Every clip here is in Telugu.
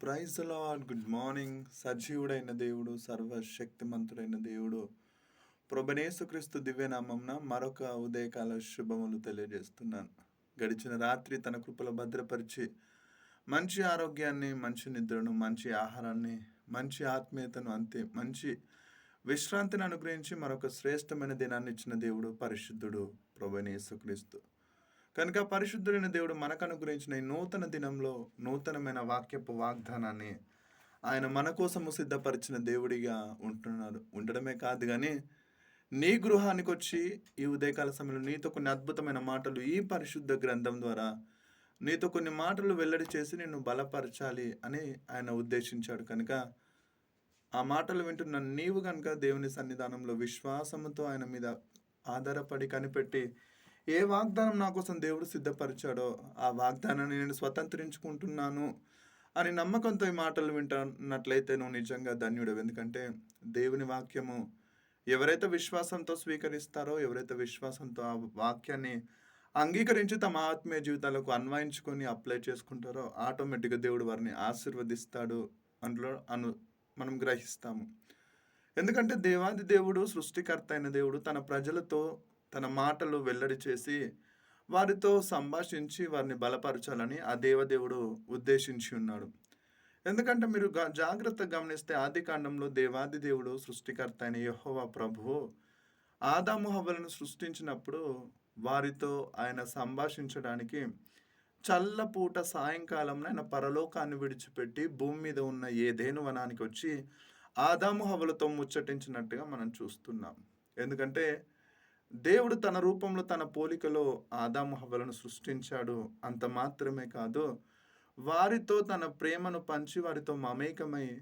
Praise lord. Good morning. సజీవుడైన దేవుడు సర్వశక్తిమంతుడైన దేవుడు ప్రభనేసుక్రీస్తు దివ్యనామంన మరొక ఉదయకాల శుభములు తెలియజేస్తున్నాను. గడిచిన రాత్రి తన కృపలో భద్రపరిచి మంచి ఆరోగ్యాన్ని మంచి నిద్రను మంచి ఆహారాన్ని మంచి ఆత్మీయతను అంతే మంచి విశ్రాంతిని అనుగ్రహించి మరొక శ్రేష్టమైన దినాన్ని ఇచ్చిన దేవుడు పరిశుద్ధుడు ప్రభనేసుక్రీస్తు కనుక పరిశుద్ధుడైన దేవుడు మనకు అనుగ్రహించిన ఈ నూతన దినంలో నూతనమైన వాక్యపు వాగ్దానాన్ని ఆయన మన కోసము సిద్ధపరిచిన దేవుడిగా ఉంటున్నాడు ఉండడమే కాదు కానీ నీ గృహానికి వచ్చి ఈ ఉదయకాల సమయంలో నీతో కొన్ని అద్భుతమైన మాటలు ఈ పరిశుద్ధ గ్రంథం ద్వారా నీతో కొన్ని మాటలు వెల్లడి చేసి నిన్ను బలపరచాలి అని ఆయన ఉద్దేశించాడు. కనుక ఆ మాటలు వింటున్న నీవు కనుక దేవుని సన్నిధానంలో విశ్వాసంతో ఆయన మీద ఆధారపడి కనిపెట్టి ఏ వాగ్దానం నా కోసం దేవుడు సిద్ధపరిచాడో ఆ వాగ్దానాన్ని నేను స్వతంత్రించుకుంటున్నాను అని నమ్మకంతో ఈ మాటలు వింటున్నట్లయితే నువ్వు నిజంగా ధన్యుడు ఎందుకంటే దేవుని వాక్యము ఎవరైతే విశ్వాసంతో స్వీకరిస్తారో ఎవరైతే విశ్వాసంతో ఆ వాక్యాన్ని అంగీకరించి తమ ఆత్మీయ జీవితాలకు అన్వయించుకొని అప్లై చేసుకుంటారో ఆటోమేటిక్గా దేవుడు వారిని ఆశీర్వదిస్తాడు అందులో అను మనం గ్రహిస్తాము. ఎందుకంటే దేవాది దేవుడు సృష్టికర్త అయిన దేవుడు తన ప్రజలతో తన మాటలు వెల్లడి చేసి వారితో సంభాషించి వారిని బలపరచాలని ఆ దేవదేవుడు ఉద్దేశించి ఉన్నాడు. ఎందుకంటే మీరు గా- జాగ్రత్తగా గమనిస్తే ఆది కాండంలో దేవాది దేవుడు సృష్టికర్త అయిన యెహోవా ప్రభువు ఆదాము హవలను సృష్టించినప్పుడు వారితో ఆయన సంభాషించడానికి చల్లపూట సాయంకాలం ఆయన పరలోకాన్ని విడిచిపెట్టి భూమి మీద ఉన్న ఏదేను వనానికి వచ్చి ఆదాము హవలతో ముచ్చటించినట్టుగా మనం చూస్తున్నాం. ఎందుకంటే దేవుడు తన రూపంలో తన పోలికలో ఆదాము హవ్వలను సృష్టించాడు అంత మాత్రమే కాదు వారితో తన ప్రేమను పంచి వారితో మమేకమై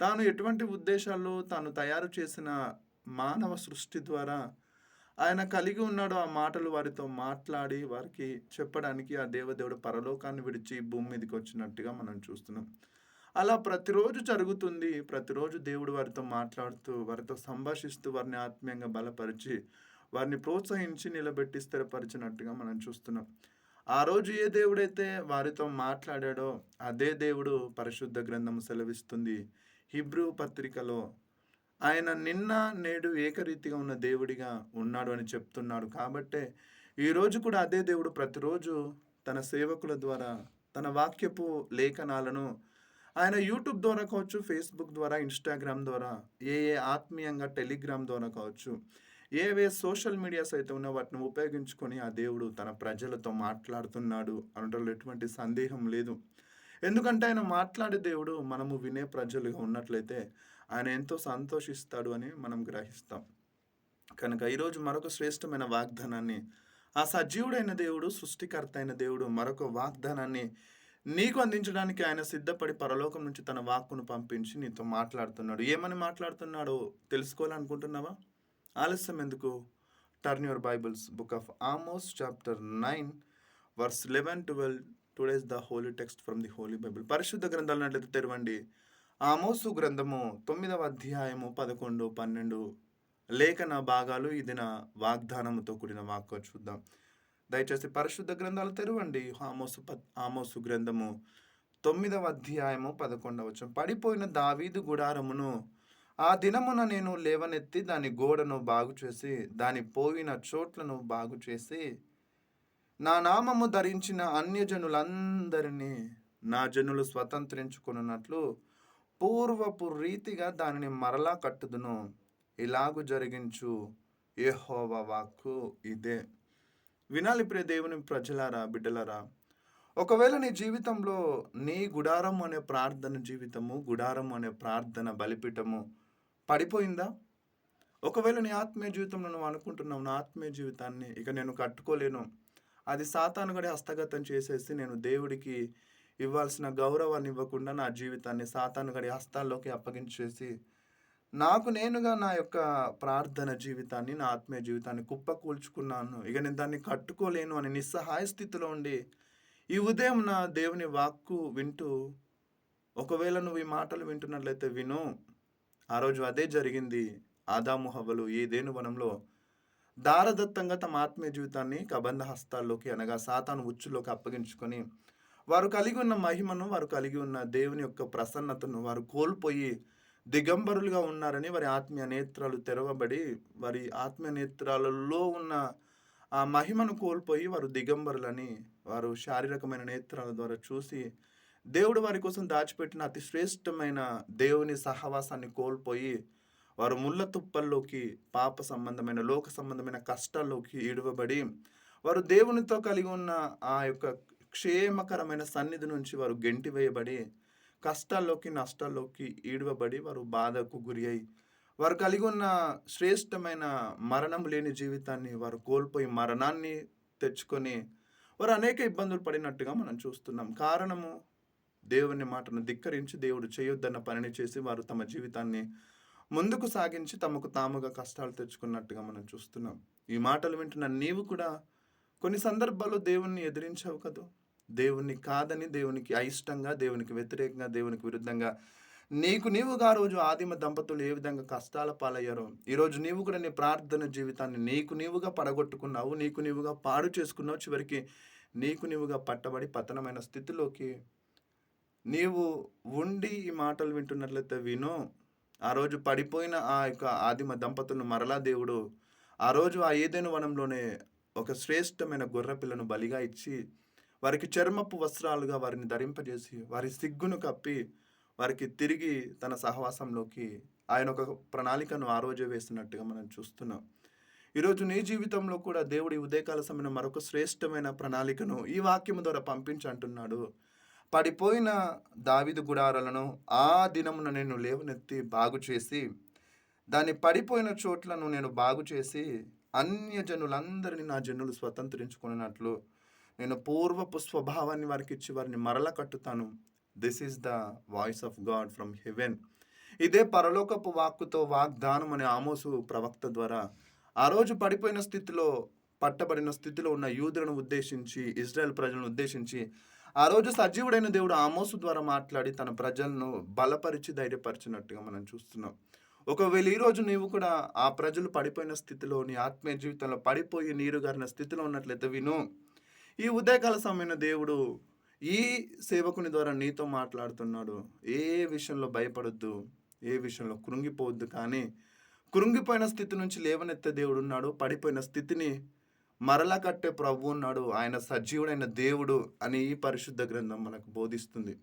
తాను ఎటువంటి ఉద్దేశాల్లో తాను తయారు చేసిన మానవ సృష్టి ద్వారా ఆయన కలిగి ఉన్నాడు ఆ మాటలు వారితో మాట్లాడి వారికి చెప్పడానికి ఆ దేవదేవుడు పరలోకాన్ని విడిచి భూమి మీదకి వచ్చినట్టుగా మనం చూస్తున్నాం. అలా ప్రతిరోజు జరుగుతుంది. ప్రతిరోజు దేవుడు వారితో మాట్లాడుతూ వారితో సంభాషిస్తూ వారిని ఆత్మీయంగా బలపరిచి వారిని ప్రోత్సహించి నిలబెట్టి స్థిరపరిచినట్టుగా మనం చూస్తున్నాం. ఆ రోజు ఏ దేవుడైతే వారితో మాట్లాడాడో అదే దేవుడు పరిశుద్ధ గ్రంథం సెలవిస్తుంది. హిబ్రూ పత్రికలో ఆయన నిన్న నేడు ఏకరీతిగా ఉన్న దేవుడిగా ఉన్నాడు అని చెప్తున్నాడు. కాబట్టే ఈరోజు కూడా అదే దేవుడు ప్రతిరోజు తన సేవకుల ద్వారా తన వాక్యపు లేఖనాలను ఆయన యూట్యూబ్ ద్వారా కావచ్చు ఫేస్బుక్ ద్వారా ఇన్స్టాగ్రామ్ ద్వారా ఏ ఏ ఆత్మీయంగా టెలిగ్రామ్ ద్వారా కావచ్చు ఏవే సోషల్ మీడియాస్ అయితే ఉన్నా వాటిని ఉపయోగించుకొని ఆ దేవుడు తన ప్రజలతో మాట్లాడుతున్నాడు అనడంలో ఎటువంటి సందేహం లేదు. ఎందుకంటే ఆయన మాట్లాడే దేవుడు మనము వినే ప్రజలుగా ఉన్నట్లయితే ఆయన ఎంతో సంతోషిస్తాడు అని మనం గ్రహిస్తాం. కనుక ఈరోజు మరొక శ్రేష్టమైన వాగ్దానాన్ని ఆ సజీవుడైన దేవుడు సృష్టికర్త అయిన దేవుడు మరొక వాగ్దానాన్ని నీకు అందించడానికి ఆయన సిద్ధపడి పరలోకం నుంచి తన వాక్కును పంపించి నీతో మాట్లాడుతున్నాడు. ఏమని మాట్లాడుతున్నాడో తెలుసుకోవాలనుకుంటున్నావా? ఆలస్యం ఎందుకు? Turn your Bibles book of Amos chapter nine verse eleven twelve today's the holy text from the Holy Bible పరిశుద్ధ గ్రంథాలన్నట్లయితే తెరవండి? ఆమోసు గ్రంథము తొమ్మిదవ అధ్యాయము పదకొండు పన్నెండు లేఖన భాగాలు ఇది నా వాగ్దానముతో కూడిన వాక్కు చూద్దాం. దయచేసి పరిశుద్ధ గ్రంథాలు తెరవండి. ఆమోసు ప- ఆమోసు గ్రంథము తొమ్మిదవ అధ్యాయము పదకొండవ పడిపోయిన దావీదు గుడారమును ఆ దినమున నేను లేవనెత్తి దాని గోడను బాగు చేసి దాని పోయిన చోట్లను బాగు చేసి నా నామము ధరించిన అన్యజనులందరినీ నా జనులు స్వతంత్రించుకున్నట్లు పూర్వపు రీతిగా దానిని మరలా కట్టుదును. ఇలాగు జరిగించు. యెహోవా వాక్కు ఇదే. వినాలి ప్రియ దేవుని ప్రజలారా బిడ్డలారా ఒకవేళ నీ జీవితంలో నీ గుడారం అనే ప్రార్థన జీవితము గుడారం అనే ప్రార్థన బలిపీఠము పడిపోయిందా? ఒకవేళ నీ ఆత్మీయ జీవితంలో నువ్వు అనుకుంటున్నావు నా ఆత్మీయ జీవితాన్ని ఇక నేను కట్టుకోలేను అది సాతానుగడి హస్తగతం చేసేసి నేను దేవుడికి ఇవ్వాల్సిన గౌరవాన్ని ఇవ్వకుండా నా జీవితాన్ని సాతానుగడి హస్తాల్లోకి అప్పగించేసి నాకు నేనుగా నా యొక్క ప్రార్థన జీవితాన్ని నా ఆత్మీయ జీవితాన్ని కుప్పకూల్చుకున్నాను. ఇక నేను దాన్ని కట్టుకోలేను అని నిస్సహాయ స్థితిలో ఉండి ఈ ఉదయం నా దేవుని వాక్కు వింటూ ఒకవేళ నువ్వు ఈ మాటలు వింటున్నట్లయితే విను. ఆ రోజు అదే జరిగింది. ఆదాము హవ్వలు ఏదేను వనంలో దారదత్తంగా తమ ఆత్మీయ జీవితాన్ని కబంధ హస్తాల్లోకి అనగా సాతాను ఉచ్చులోకి అప్పగించుకొని వారు కలిగి ఉన్న మహిమను వారు కలిగి ఉన్న దేవుని యొక్క ప్రసన్నతను వారు కోల్పోయి దిగంబరులుగా ఉన్నారని వారి ఆత్మీయ నేత్రాలు తెరవబడి వారి ఆత్మీయ నేత్రాలలో ఉన్న ఆ మహిమను కోల్పోయి వారు దిగంబరులని వారు శారీరకమైన నేత్రాల ద్వారా చూసి దేవుడు వారి కోసం దాచిపెట్టిన అతి శ్రేష్టమైన దేవుని సహవాసాన్ని కోల్పోయి వారు ముళ్ళ తుప్పల్లోకి పాప సంబంధమైన లోక సంబంధమైన కష్టాల్లోకి ఈడవబడి వారు దేవునితో కలిగి ఉన్న ఆ యొక్క క్షేమకరమైన సన్నిధి నుంచి వారు గెంటివేయబడి కష్టాల్లోకి నష్టాల్లోకి ఈడవబడి వారు బాధకు గురి అయి వారు కలిగి ఉన్న శ్రేష్టమైన మరణం లేని జీవితాన్ని వారు కోల్పోయి మరణాన్ని తెచ్చుకొని వారు అనేక ఇబ్బందులు పడినట్టుగా మనం చూస్తున్నాం. కారణము దేవుని మాటను ధిక్కరించి దేవుడు చేయొద్దన్న పనిని చేసి వారు తమ జీవితాన్ని ముందుకు సాగించి తమకు తాముగా కష్టాలు తెచ్చుకున్నట్టుగా మనం చూస్తున్నాం. ఈ మాటలు వింటున్న నీవు కూడా కొన్ని సందర్భాల్లో దేవుణ్ణి ఎదిరించావు కదా? దేవుణ్ణి కాదని దేవునికి అయిష్టంగా దేవునికి వ్యతిరేకంగా దేవునికి విరుద్ధంగా నీకు నీవుగా ఆ రోజు ఆదిమ దంపతులు ఏ విధంగా కష్టాల పాలయ్యారో ఈరోజు నీవు కూడా నీ ప్రార్థన జీవితాన్ని నీకు నీవుగా పడగొట్టుకున్నావు నీకు నీవుగా పాడు చేసుకున్నావు చివరికి నీకు నీవుగా పట్టబడి పతనమైన స్థితిలోకి నీవు ఉండి ఈ మాటలు వింటున్నట్లయితే విను. ఆ రోజు పడిపోయిన ఆ యొక్క ఆదిమ దంపతులను మరలా దేవుడు ఆ రోజు ఆ ఏదైన వనంలోనే ఒక శ్రేష్టమైన గొర్రె పిల్లను బలిగా ఇచ్చి వారికి చర్మపు వస్త్రాలుగా వారిని ధరింపజేసి వారి సిగ్గును కప్పి వారికి తిరిగి తన సహవాసంలోకి ఆయన ఒక ప్రణాళికను ఆ రోజే వేస్తున్నట్టుగా మనం చూస్తున్నాం. ఈరోజు నీ జీవితంలో కూడా దేవుడి ఉదయకాల సమయం మరొక శ్రేష్టమైన ప్రణాళికను ఈ వాక్యం ద్వారా పంపించి అంటున్నాడు. పడిపోయిన దావిదు గుడారాలను ఆ దినమున నేను లేవనెత్తి బాగు చేసి దాని పడిపోయిన చోట్లను నేను బాగు చేసి అన్య జనులందరినీ నా జనులు స్వతంత్రించుకున్నట్లు నేను పూర్వపు స్వభావాన్ని వారికి ఇచ్చి వారిని మరల కట్టుతాను. This is the voice of God from heaven ఇదే పరలోకపు వాక్కుతో వాగ్దానం అనే ఆమోసు ప్రవక్త ద్వారా ఆ రోజు పడిపోయిన స్థితిలో పట్టబడిన స్థితిలో ఉన్న యూదులను ఉద్దేశించి ఇజ్రాయెల్ ప్రజలను ఉద్దేశించి ఆ రోజు సజీవుడైన దేవుడు ఆమోసు ద్వారా మాట్లాడి తన ప్రజలను బలపరిచి ధైర్యపరిచినట్టుగా మనం చూస్తున్నాం. ఒకవేళ ఈరోజు నీవు కూడా ఆ ప్రజలు పడిపోయిన స్థితిలో నీ ఆత్మీయ జీవితంలో పడిపోయి నీరు గారిన స్థితిలో ఉన్నట్లయితే విను. ఈ ఉదయకాల సమయంలో దేవుడు ఈ సేవకుని ద్వారా నీతో మాట్లాడుతున్నాడు. ఏ విషయంలో భయపడొద్దు ఏ విషయంలో కృంగిపోవద్దు కానీ కృంగిపోయిన స్థితి నుంచి లేవనెత్తే దేవుడు ఉన్నాడు. పడిపోయిన స్థితిని మరలా కట్టే ప్రభు ఉన్నాడు. ఆయన సజీవుడైన దేవుడు అని ఈ పరిశుద్ధ గ్రంథం మనకు బోధిస్తుంది.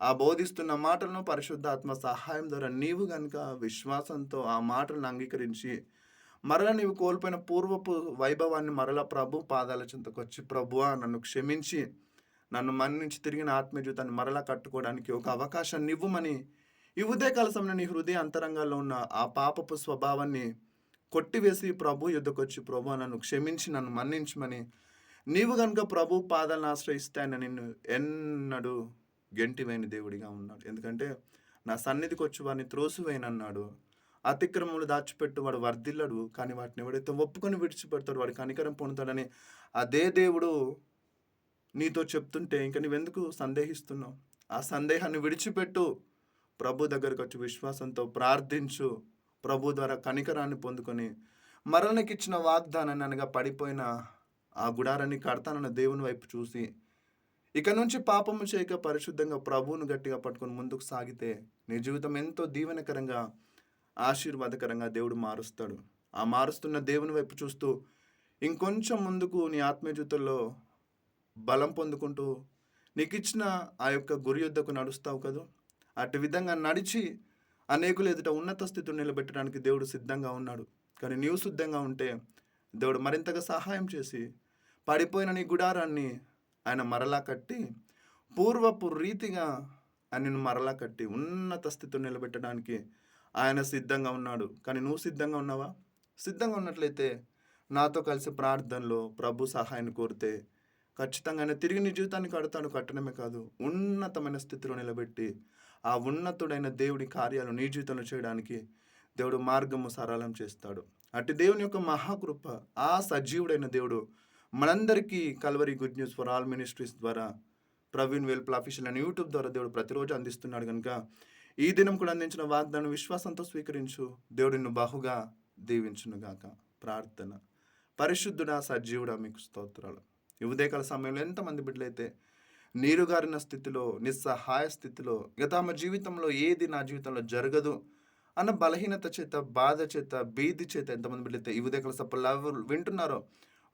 ఆ బోధిస్తున్న మాటలను పరిశుద్ధ ఆత్మ సహాయం ద్వారా నీవు కనుక విశ్వాసంతో ఆ మాటలను అంగీకరించి మరల నీవు కోల్పోయిన పూర్వపు వైభవాన్ని మరల ప్రభు పాదాల చెంతకు వచ్చి ప్రభువా నన్ను క్షమించి నన్ను మన్నించి తిరిగిన ఆత్మీయజీవితాన్ని మరలా కట్టుకోవడానికి ఒక అవకాశాన్ని ఇవ్వమని ఈ ఉదయకాల సమయంలో నీ హృదయ అంతరంగాల్లో ఉన్న ఆ పాపపు స్వభావాన్ని కొట్టివేసి ప్రభు యుద్ధకొచ్చి ప్రభు నన్ను క్షమించి నన్ను మన్నించమని నీవు కనుక ప్రభు పాదాలను ఆశ్రయిస్తే ఆయన నిన్ను ఎన్నడూ గెంటివైన దేవుడిగా ఉన్నాడు. ఎందుకంటే నా సన్నిధికి వచ్చి వాడిని త్రోసివేయనన్నాడు. అతిక్రమములు దాచిపెట్టు వాడు వర్ధిల్లడు కానీ వాటిని ఎవడైతే ఒప్పుకొని విడిచిపెడతాడు వాడి కనికరం పొందుతాడని అదే దేవుడు నీతో చెప్తుంటే ఇంకా నువ్వెందుకు సందేహిస్తున్నావు? ఆ సందేహాన్ని విడిచిపెట్టు. ప్రభు దగ్గరకు వచ్చి విశ్వాసంతో ప్రార్థించు. ప్రభు ద్వారా కనికరాన్ని పొందుకొని మరణకి ఇచ్చిన వాగ్దానాన్ని అనగా పడిపోయిన ఆ గుడారాన్ని కడతానన్న దేవుని వైపు చూసి ఇక నుంచి పాపము చేయక పరిశుద్ధంగా ప్రభువును గట్టిగా పట్టుకొని ముందుకు సాగితే నీ జీవితం ఎంతో దీవెనకరంగా ఆశీర్వాదకరంగా దేవుడు మారుస్తాడు. ఆ మారుస్తున్న దేవుని వైపు చూస్తూ ఇంకొంచెం ముందుకు నీ ఆత్మీయ జీవితంలో బలం పొందుకుంటూ నీకు ఇచ్చిన ఆ యొక్క గురి యుద్ధకు నడుస్తావు కదా? అటు విధంగా నడిచి అనేకులు ఎదుట ఉన్నత స్థితిని నిలబెట్టడానికి దేవుడు సిద్ధంగా ఉన్నాడు. కానీ నీవు సిద్ధంగా ఉంటే దేవుడు మరింతగా సహాయం చేసి పడిపోయిన నీ గుడారాన్ని ఆయన మరలా కట్టి పూర్వపు రీతిగా ఆయనను మరలా కట్టి ఉన్నత స్థితిని నిలబెట్టడానికి ఆయన సిద్ధంగా ఉన్నాడు. కానీ నువ్వు సిద్ధంగా ఉన్నావా? సిద్ధంగా ఉన్నట్లయితే నాతో కలిసి ప్రార్థనలో ప్రభు సహాయాన్ని కోరితే ఖచ్చితంగా ఆయన తిరిగి నీ జీవితాన్ని కడతాడు కట్టడమే కాదు. ఉన్నతమైన స్థితిలో నిలబెట్టి ఆ ఉన్నతుడైన దేవుడి కార్యాలు నీ జీవితంలో చేయడానికి దేవుడు మార్గము సరళం చేస్తాడు. అటు దేవుని యొక్క మహాకృప ఆ సజీవుడైన దేవుడు మనందరికీ Calvary good news for all ministries ద్వారా ప్రవీణ్ వెల్పుల్ అఫీషియల్ అని యూట్యూబ్ ద్వారా దేవుడు ప్రతిరోజు అందిస్తున్నాడు కనుక ఈ దినం కూడా అందించిన వాగ్దానం విశ్వాసంతో స్వీకరించు. దేవుడిని బహుగా దీవించునుగాక. ప్రార్థన. పరిశుద్ధుడా సజీవుడా మీకు స్తోత్రాలు. ఈ ఉదయకాల సమయంలో ఎంతమంది బిడ్డలైతే నీరుగారిన స్థితిలో నిస్సహాయ స్థితిలో ఇక తమ జీవితంలో ఏది నా జీవితంలో జరగదు అన్న బలహీనత చేత బాధ చేత భీతి చేత ఎంతమంది బిడ్డలైతే ఈ ఉదయకాల ఎవరు వింటున్నారో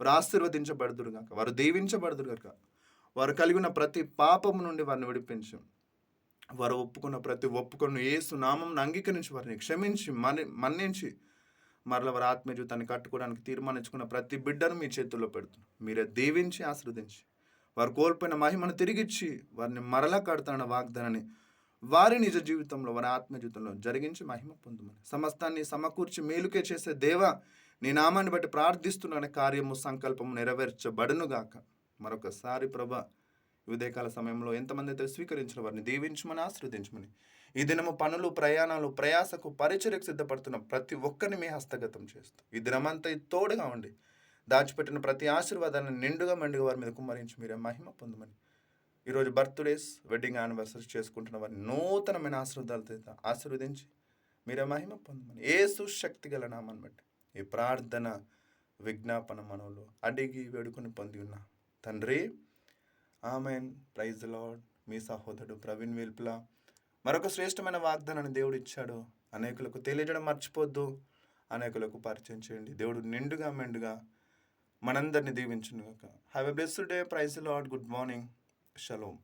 వారు ఆశీర్వదించబడుదురు గాక. వారు దీవించబడుదురు గాక. వారు కలిగిన ప్రతి పాపము నుండి వారిని విడిపించు. వారు ఒప్పుకున్న ప్రతి ఒప్పుకొని ఏసు నామం అంగీకరించి వారిని క్షమించి మన్ మన్నించి మరల వారి ఆత్మీయ జీవితాన్ని కట్టుకోవడానికి తీర్మానించుకున్న ప్రతి బిడ్డను మీ చేతుల్లో పెడుతున్నాం. మీరే దీవించి ఆశ్రదించి వారు కోల్పోయిన మహిమను తిరిగిచ్చి వారిని మరలా కడతానన్న వాగ్దానాన్ని వారి నిజ జీవితంలో వారి ఆత్మ జీవితంలో జరిగించి మహిమ పొందమని. సమస్తాన్ని సమకూర్చి మేలుకే చేసే దేవ నీ నామాన్ని బట్టి ప్రార్థిస్తున్నాను కార్యము సంకల్పము నెరవేర్చబడును గాక. మరొకసారి ప్రభ ఈ ఉదయకాల సమయంలో ఎంతమంది అయితే స్వీకరించిన వారిని దీవించమని ఆశ్రదించమని ఈ దినము పనులు ప్రయాణాలు ప్రయాసకు పరిచర్యకు సిద్ధపడుతున్న ప్రతి ఒక్కరిని మీ హస్తగతం చేస్తూ ఈ దినమంతా తోడుగా ఉండి దాచిపెట్టిన ప్రతి ఆశీర్వాదాన్ని నిండుగా మెండుగా వారి మీద కుమ్మరించి మీరే మహిమ పొందమని. ఈరోజు బర్త్డేస్ వెడ్డింగ్ యానివర్సరీ చేసుకుంటున్న వారిని నూతనమైన ఆశీర్వాదాలతో ఆశీర్వదించి మీరే మహిమ పొందమని. ఏ సుశక్తి గల నామని బట్టి ఈ ప్రార్థన విజ్ఞాపన మనవులు అడిగి వేడుకొని పొంది ఉన్నా తండ్రి ఆమెన్. Praise lord. మీ సహోదరుడు ప్రవీణ్ వేల్పుల మరొక శ్రేష్టమైన వాగ్దానాన్ని దేవుడు ఇచ్చాడు. అనేకులకు తెలియజేయడం మర్చిపోద్దు. అనేకులకు పరిచయం చేయండి. దేవుడు నిండుగా మెండుగా మనందరినీ దీవించునుగాక. Have a best day praise Lord good morning shalom